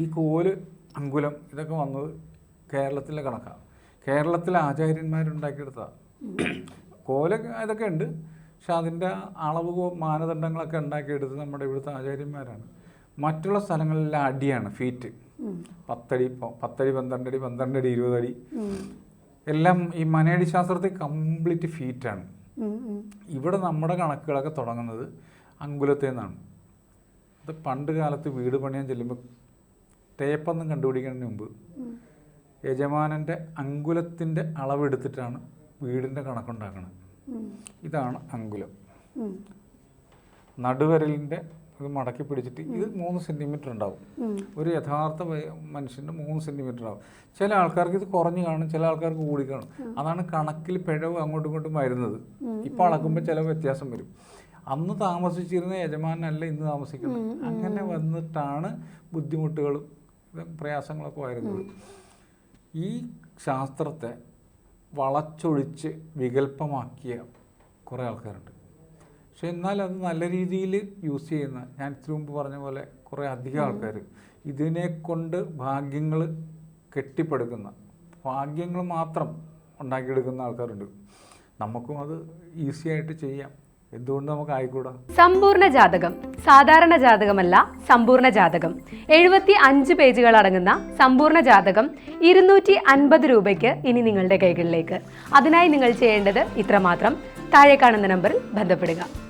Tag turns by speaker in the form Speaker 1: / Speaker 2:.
Speaker 1: ഈ കോൽ അങ്കുലം ഇതൊക്കെ വന്നത് കേരളത്തിലെ കണക്കാണ്. കേരളത്തിലെ ആചാര്യന്മാരുണ്ടാക്കിയെടുത്തതാണ് കോലൊക്കെ ഇതൊക്കെ ഉണ്ട്. പക്ഷെ അതിന്റെ അളവ് മാനദണ്ഡങ്ങളൊക്കെ ഉണ്ടാക്കിയെടുത്ത് നമ്മുടെ ഇവിടുത്തെ ആചാര്യന്മാരാണ്. മറ്റുള്ള സ്ഥലങ്ങളിലെ അടിയാണ് ഫീറ്റ്. പത്തടി പത്തടി പന്ത്രണ്ടടി പന്ത്രണ്ടടി ഇരുപതടി. എല്ലാം ഈ മനയടി ശാസ്ത്രത്തിൽ കംപ്ലീറ്റ് ഫീറ്റാണ്. ഇവിടെ നമ്മുടെ കണക്കുകളൊക്കെ തുടങ്ങുന്നത് അങ്കുലത്തിൽ നിന്നാണ്. അത് പണ്ട് കാലത്ത് വീട് പണിയാൻ ചെല്ലുമ്പോൾ ടേപ്പൊന്നും കണ്ടുപിടിക്കുന്നതിന് മുമ്പ് യജമാനന്റെ അങ്കുലത്തിന്റെ അളവെടുത്തിട്ടാണ് വീടിന്റെ കണക്കുണ്ടാക്കുന്നത് ഇതാണ് അങ്കുലം. നടുവരലിന്റെ ഇത് മടക്കി പിടിച്ചിട്ട് ഇത് മൂന്ന് സെന്റിമീറ്റർ ഉണ്ടാവും. ഒരു യഥാർത്ഥ മനുഷ്യന്റെ മനുഷ്യന്റെ മൂന്ന് സെന്റിമീറ്റർ ആവും. ചില ആൾക്കാർക്ക് ഇത് കുറഞ്ഞു കാണും ചില ആൾക്കാർക്ക് കൂടി കാണും. അതാണ് കണക്കിൽ പിഴവ് അങ്ങോട്ടും ഇങ്ങോട്ടും വരുന്നത്. ഇപ്പോൾ അളക്കുമ്പോൾ ചില വ്യത്യാസം വരും. അന്ന് താമസിച്ചിരുന്ന യജമാനല്ല ഇന്ന് താമസിക്കുന്നത്. അങ്ങനെ വന്നിട്ടാണ് ബുദ്ധിമുട്ടുകളും പ്രയാസങ്ങളൊക്കെ ആയിരുന്നു. ഈ ശാസ്ത്രത്തെ വളച്ചൊഴിച്ച് വികല്പമാക്കിയ കുറേ ആൾക്കാരുണ്ട്. പക്ഷെ എന്നാൽ അത് നല്ല രീതിയിൽ യൂസ് ചെയ്യുന്ന ഞാൻ ഇത്തിരി മുമ്പ് പറഞ്ഞ പോലെ കുറേ അധികം ആൾക്കാർ ഇതിനെ കൊണ്ട് ഭാഗ്യങ്ങൾ കെട്ടിപ്പടുക്കുന്ന ഭാഗ്യങ്ങൾ മാത്രം ഉണ്ടാക്കിയെടുക്കുന്ന ആൾക്കാരുണ്ട്. നമുക്കും അത് ഈസിയായിട്ട് ചെയ്യാം. എന്തുകൊണ്ട് നമുക്ക് ആയിക്കൂടാ
Speaker 2: സമ്പൂർണ ജാതകം. സാധാരണ ജാതകമല്ല സമ്പൂർണ ജാതകം. എഴുപത്തി അഞ്ച് പേജുകൾ അടങ്ങുന്ന സമ്പൂർണ ജാതകം ഇരുന്നൂറ്റി അൻപത് രൂപയ്ക്ക് ഇനി നിങ്ങളുടെ കൈകളിലേക്ക്. അതിനായി നിങ്ങൾ ചെയ്യേണ്ടത് ഇത്രമാത്രം. താഴെ കാണുന്ന നമ്പറിൽ ബന്ധപ്പെടുക.